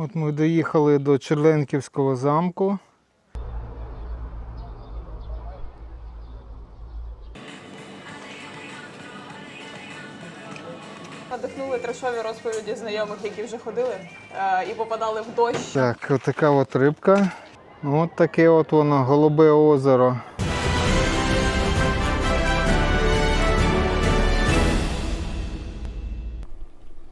От ми доїхали до Черленківського замку. Надихнули трешові розповіді знайомих, які вже ходили е, і попадали в дощ. Так, от така от рибка. От таке от воно, голубе озеро.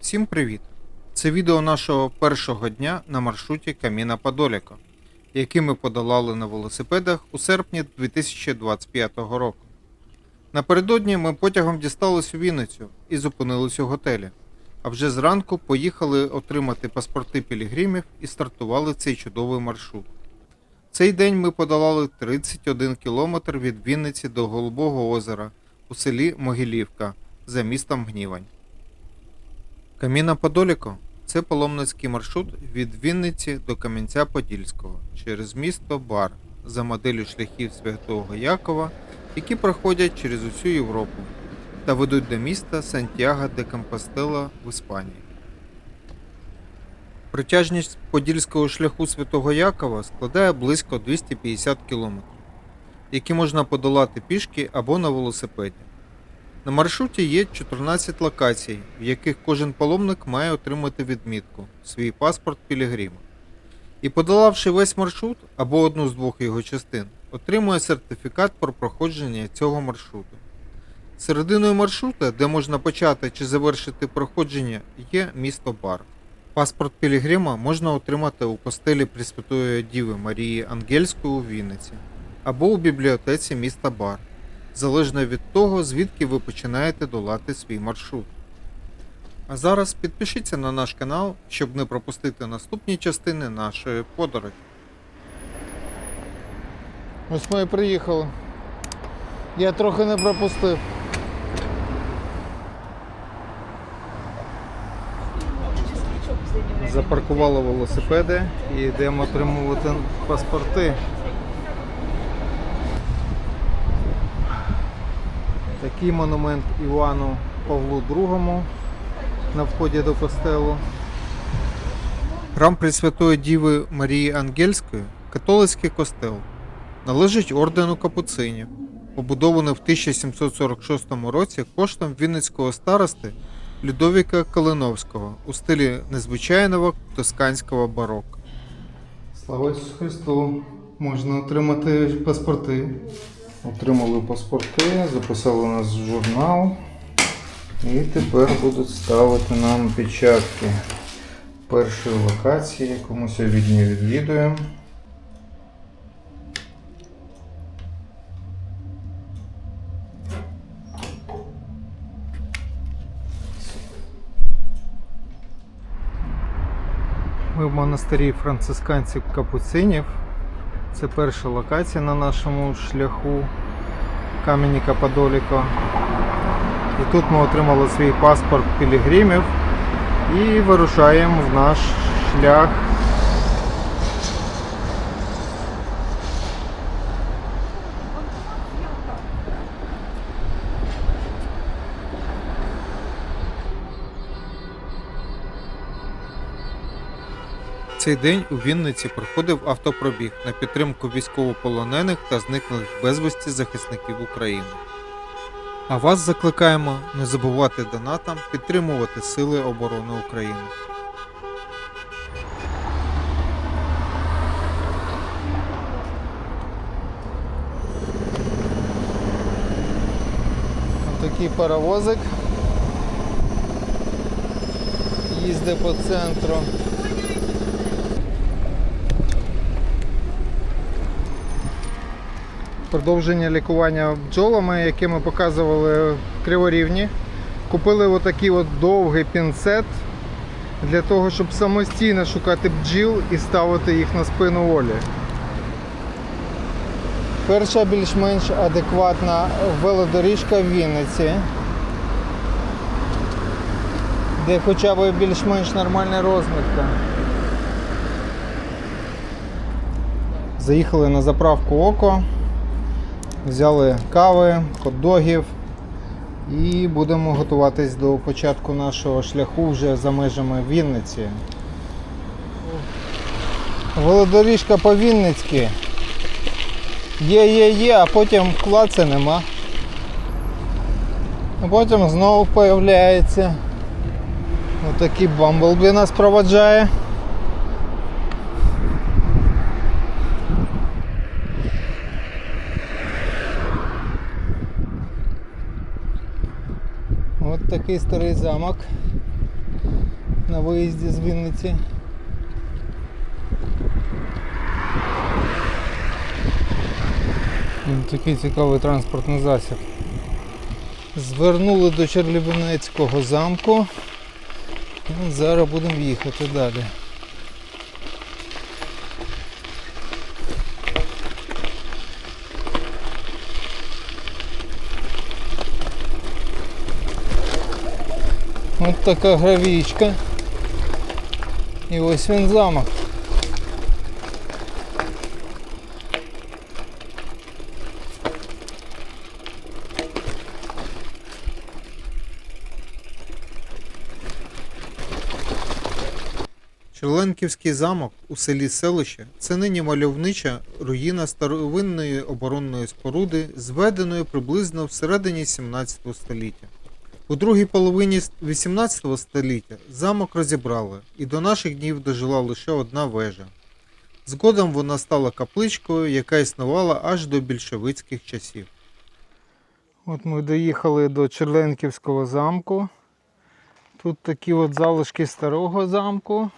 Всім привіт! Це відео нашого першого дня на маршруті Каміна Подоляко, який ми подолали на велосипедах у серпні 2025 року. Напередодні ми потягом дістались у Вінницю і зупинились у готелі. А вже зранку поїхали отримати паспорти пілігримів і стартували цей чудовий маршрут. Цей день ми подолали 31 кілометр від Вінниці до Голубого озера у селі Могилівка за містом Гнівань. Каміна Подоліко це паломницький маршрут від Вінниці до Кам'янця-Подільського через місто Бар за моделлю шляхів Святого Якова, які проходять через усю Європу та ведуть до міста Сантьяго де Компостела в Іспанії. Протяжність подільського шляху Святого Якова складає близько 250 км, які можна подолати пішки або на велосипеді. На маршруті є 14 локацій, в яких кожен паломник має отримати відмітку свій паспорт Пілігрима. І подолавши весь маршрут або одну з двох його частин, отримує сертифікат про проходження цього маршруту. Серединою маршрута, де можна почати чи завершити проходження, є місто Бар. Паспорт Пілігрима можна отримати у постелі Пресвятої Діви Марії Ангельської у Вінниці або у бібліотеці міста Бар залежно від того, звідки ви починаєте долати свій маршрут. А зараз підпишіться на наш канал, щоб не пропустити наступні частини нашої подорожі. Ось ми і приїхали. Я трохи не пропустив. Запаркували велосипеди і йдемо отримувати паспорти. Такий монумент Івану Павлу II на вході до костелу. Храм Пресвятої Діви Марії Ангельської католицький костел. Належить ордену капуцинів, побудований в 1746 році коштом вінницького старости Людовіка Калиновського у стилі незвичайного тосканського бароко. Слава Ісусу Христу! Можна отримати паспорти. Отримали паспорти, записали нас в журнал. І тепер будуть ставити нам печатки першої локації, яку ми сьогодні відвідуємо. Ми в монастирі францисканців капуцинів. Це перша локація на нашому шляху камені Кападоліко. І тут ми отримали свій паспорт пілігримів і вирушаємо в наш шлях. Цей день у Вінниці проходив автопробіг на підтримку військовополонених та зниклих безвісті захисників України. А вас закликаємо не забувати донатам підтримувати Сили оборони України. Такий паровозик. Їздить по центру. Продовження лікування бджолами, яке ми показували в Криворівні. Купили отакий от довгий пінцет для того, щоб самостійно шукати бджіл і ставити їх на спину Олі. Перша більш-менш адекватна велодоріжка в Вінниці, де хоча б більш-менш нормальна розмітка. Заїхали на заправку Око, взяли кави, хот-догів і будемо готуватись до початку нашого шляху вже за межами Вінниці. Велодоріжка по Вінницьки. Є, є, є, а потім клаца нема. А потім знову появляється. Отакий Бамблбі нас проводжає. От такий старий замок на виїзді з Вінниці. Такий цікавий транспортний засіб. Звернули до Черлібинецького замку. Зараз будемо їхати далі. От така гравічка. І ось він замок. Черленківський замок у селі Селище це нині мальовнича руїна старовинної оборонної споруди, зведеної приблизно всередині 17 століття. У другій половині 18 століття замок розібрали, і до наших днів дожила лише одна вежа. Згодом вона стала капличкою, яка існувала аж до більшовицьких часів. От ми доїхали до Черленківського замку. Тут такі от залишки старого замку.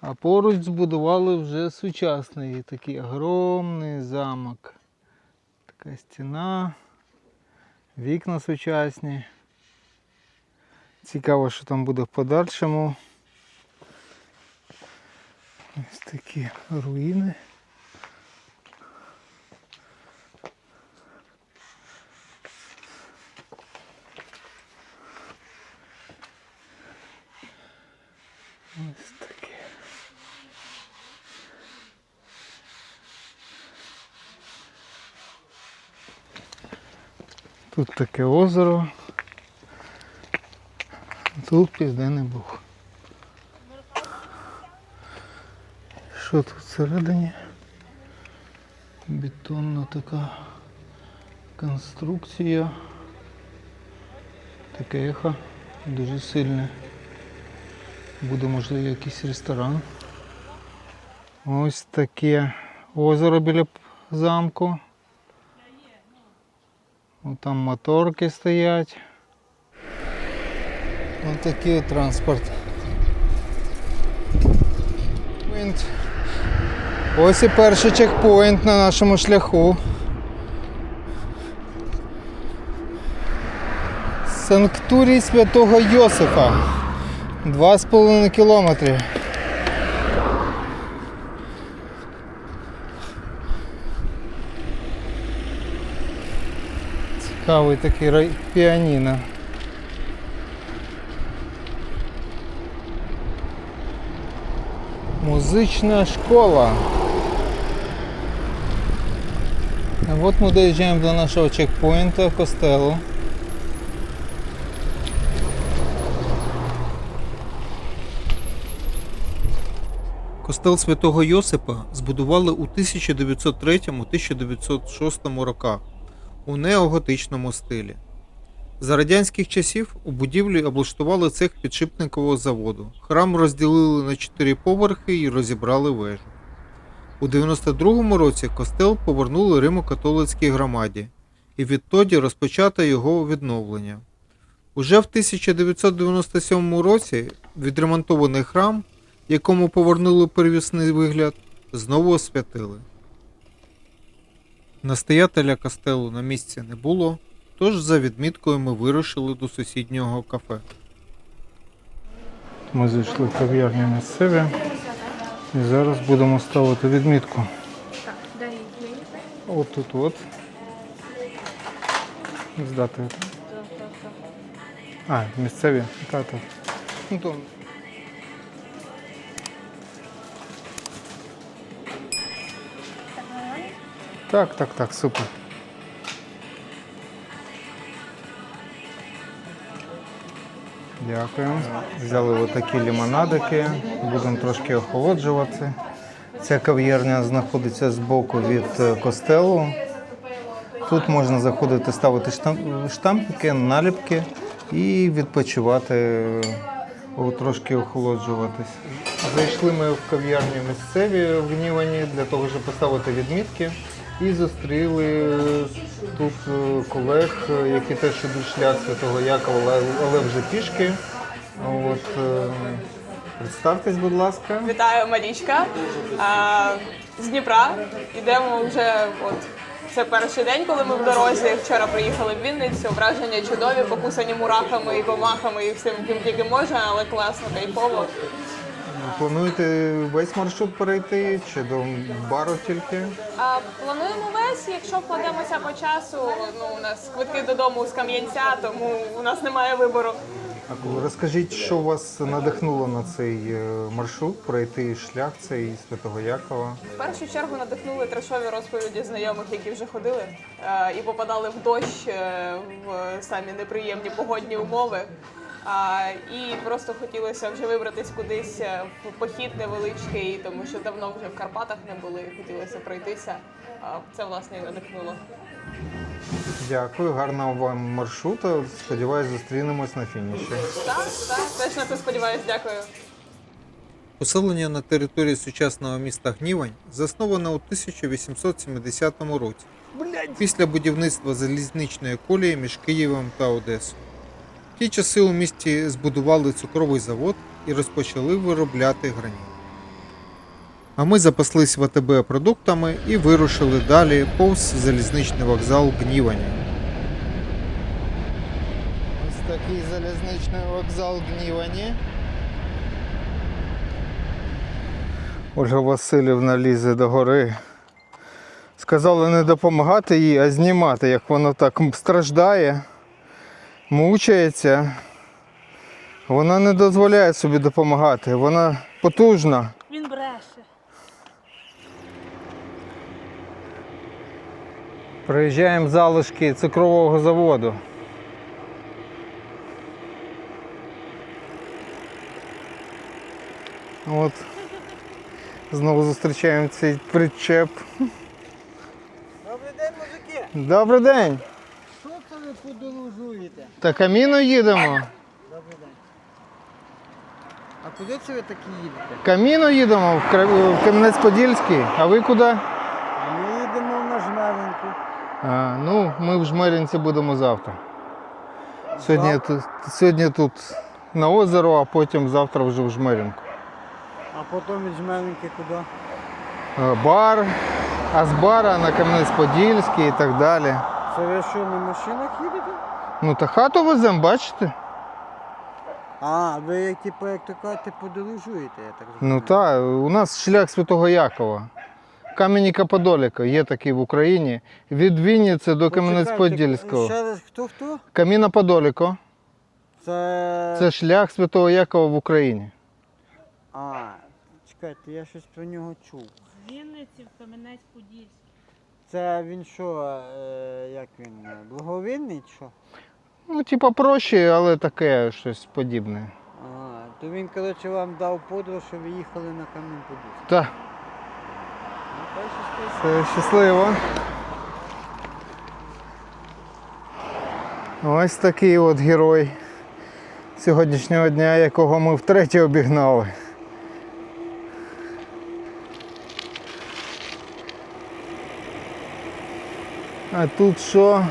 А поруч збудували вже сучасний такий огромний замок. Така стіна, вікна сучасні. Цікаво, що там буде в подальшому. Ось такі руїни. Ось таке. Тут таке озеро. Тут південний бух. Що тут всередині? Бетонна така конструкція. Таке ехо дуже сильне. Буде можливо якийсь ресторан. Ось таке озеро біля замку. О, там моторки стоять. Ось такий транспорт. Ось і перший чекпоінт на нашому шляху. Санктурій святого Йосифа. Два з половиною кілометри. Цікавий такий рай... піаніно. Музична школа. А от ми доїжджаємо до нашого чекпоінта костелу. Костел святого Йосипа збудували у 1903-1906 роках у неоготичному стилі. За радянських часів у будівлі облаштували цех підшипникового заводу. Храм розділили на чотири поверхи і розібрали вежу. У 92-му році костел повернули Римо-католицькій громаді, і відтоді розпочато його відновлення. Уже в 1997 році відремонтований храм якому повернули первісний вигляд, знову освятили. Настоятеля костелу на місці не було, тож за відміткою ми вирушили до сусіднього кафе. Ми зайшли в кав'ярню місцеві і зараз будемо ставити відмітку. От тут от. З датою. А, місцеві? Так, так. Ну, то... Так, так, так, супер. Дякую. Взяли отакі лимонадики, будемо трошки охолоджувати. Ця кав'ярня знаходиться збоку від е, костелу. Тут можна заходити, ставити штам- штампики, наліпки і відпочивати, е, трошки охолоджуватись. Зайшли ми в кав'ярню місцеві в Гнівані для того, щоб поставити відмітки. І зустріли тут е, колег, е, які теж ідуть шлях Святого Якова, але- вже пішки. От, е, представтесь, будь ласка. Вітаю, Марічка. З Дніпра. Йдемо вже от. Це перший день, коли ми в дорозі. Вчора приїхали в Вінницю. Враження чудові, покусані мурахами і комахами і всім, ким тільки можна, але класно, кайфово. Плануєте весь маршрут перейти чи до бару тільки? А, плануємо весь, якщо вкладемося по часу. Ну, у нас квитки додому з Кам'янця, тому у нас немає вибору. Розкажіть, що вас надихнуло на цей е, маршрут, пройти шлях цей Святого Якова? В першу чергу надихнули трешові розповіді знайомих, які вже ходили е, і попадали в дощ е, в самі неприємні погодні умови. А, і просто хотілося вже вибратись кудись е, в похід невеличкий, тому що давно вже в Карпатах не були, хотілося пройтися. А, це власне і надихнуло. Дякую, гарного вам маршруту. Сподіваюсь, зустрінемось на фініші. Так, так, теж на це сподіваюся, дякую. Поселення на території сучасного міста Гнівань засноване у 1870 році після будівництва залізничної колії між Києвом та Одесою. В ті часи у місті збудували цукровий завод і розпочали виробляти граніт. А ми запаслись в АТБ продуктами і вирушили далі повз залізничний вокзал Гніваня. Ось такий залізничний вокзал Гнівані. Ольга Васильівна лізе до гори. Сказали не допомагати їй, а знімати, як воно так страждає, мучається. Вона не дозволяє собі допомагати. Вона потужна. Він бреше. Приїжджаємо залишки цукрового заводу. От. Знову зустрічаємо цей причеп. Добрий день, мужики! Добрий день! Ви подорожуєте? Та каміно їдемо. Добрий день. А куди це ви такі їдете? Каміно їдемо в, Кра- в Кам'янець-Подільський. А ви куди? А ми їдемо на жмеринку. А, ну, ми в Жмеринці будемо завтра. Сьогодні, тут, сьогодні тут на озеро, а потім завтра вже в Жмеринку. А потім від жмеринки куди? Е, бар, а з бара на Кам'янець-Подільський і так далі. Це ви що, на машинах їдете? Ну та хату веземо, бачите? А, ви як типу, як то кажете, подорожуєте, я так розумію. Ну так, у нас шлях Святого Якова. Кам'яніка Подоліка є такий в Україні. Від Вінниці до Кам'янець-Подільського. Ще раз, хто хто? Каміна Подоліко Це... це шлях Святого Якова в Україні. А, чекайте, я щось про нього чув. Вінниці в Кам'янець-Подільський. Це він що, е, як він, е, благовинний чи що? Ну, типа проще, але таке щось подібне. Ага, то він, коротше, вам дав подруг, що ви їхали на камінь подільський. Так, Ну, та й це щасливо. Ось такий от герой сьогоднішнього дня, якого ми втретє обігнали. А тут що?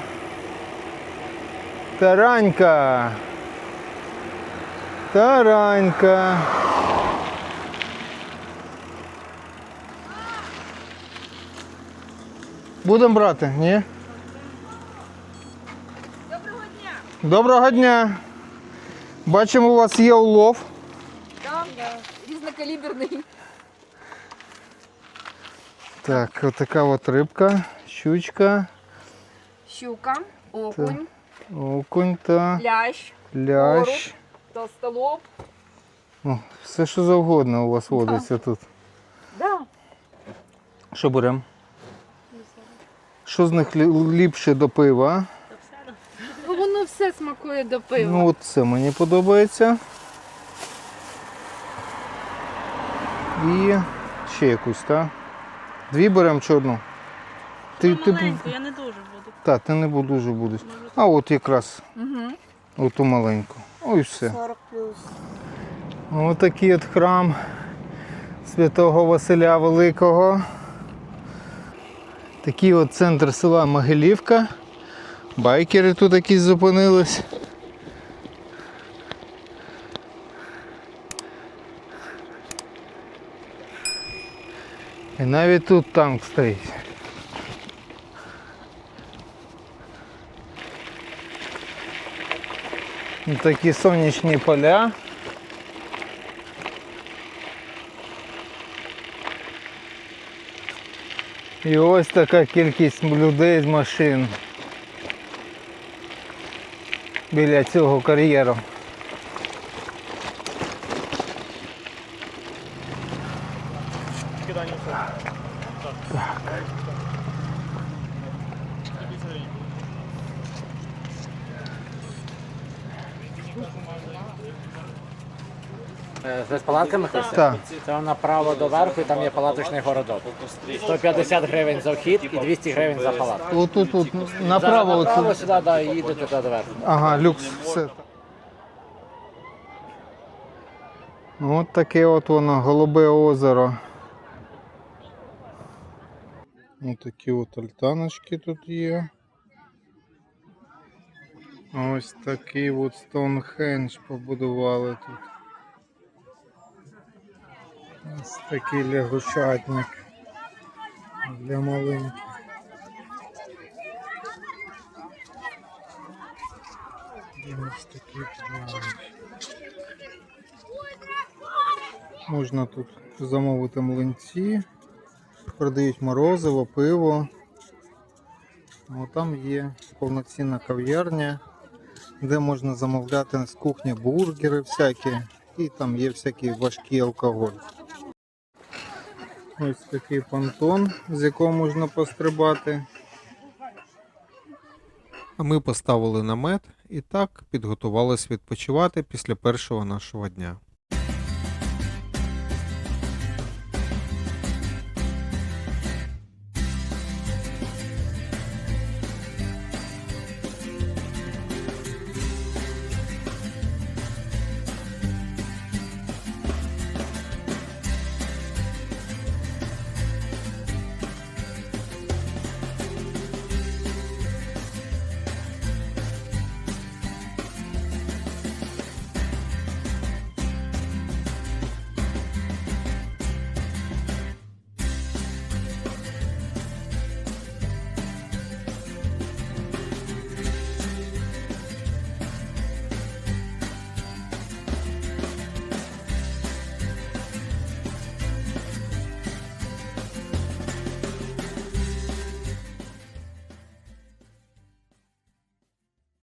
Таранька. Таранька. Будемо брати, ні? Доброго дня. Доброго дня. Бачимо, у вас є улов. Так, різнокаліберний. Так, отака от рибка, щучка, Щука, окунь, окунь та лящ, лящ. толстолоб. О, все, що завгодно у вас водиться тут. Да. Що беремо? Що з них ліпше до пива? Ну, Воно все смакує до пива. Ну, от це мені подобається. І ще якусь, так? Дві беремо чорну. Ти, Ти, маленьку, я не дуже буду. та, ти не бу- дуже будеш. А от якраз Угу. оту маленьку. Ой, все. 40 плюс. Ось такий от храм святого Василя Великого. Такий от центр села Могилівка. Байкери тут якісь зупинились. І навіть тут танк стоїть. Такі сонячні поля. І ось така кількість людей з машин біля цього кар'єру. Е, З палатками хочете? Так. Це направо до верху і там є палаточний городок. 150 гривень за вхід і 200 гривень за палатку. Отут, от, Зараз направо, направо от, сюди да, і їдете туди до верху. ага, люкс, все. От таке от воно, голубе озеро. Ось такі от альтаночки тут є. Ось такий от Стоунхендж побудували тут. Ось такий лягушатник для маленьких. Ось такий. Можна тут замовити млинці, продають морозиво, пиво. О, там є повноцінна кав'ярня, де можна замовляти з кухні бургери всякі, і там є всякий важкий алкоголь. Ось такий понтон, з якого можна пострибати. А ми поставили намет і так підготувалися відпочивати після першого нашого дня.